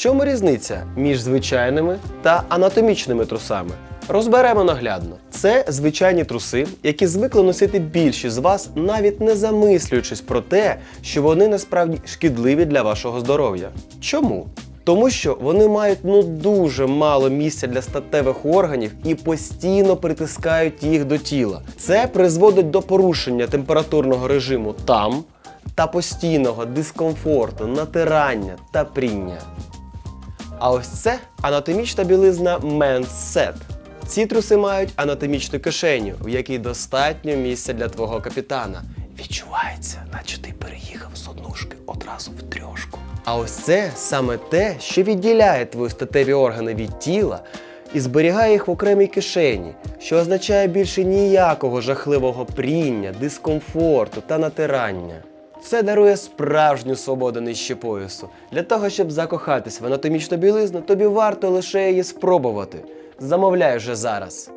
чому різниця між звичайними та анатомічними трусами? Розберемо наглядно. Це звичайні труси, які звикли носити більшість з вас, навіть не замислюючись про те, що вони насправді шкідливі для вашого здоров'я. Чому? Тому що вони мають ну дуже мало місця для статевих органів і постійно притискають їх до тіла. Це призводить до порушення температурного режиму там та постійного дискомфорту, натирання та пріння. А ось це анатомічна білизна Men's Set. Ці труси мають анатомічну кишеню, в якій достатньо місця для твого капітана. Відчувається, наче ти переїхав з однушки одразу в трьошку. А ось це саме те, що відділяє твої статеві органи від тіла і зберігає їх в окремій кишені, що означає більше ніякого жахливого пріння, дискомфорту та натирання. Це дарує справжню свободу нижче поясу. Для того, щоб закохатись в анатомічну білизну, тобі варто лише її спробувати. Замовляй вже зараз.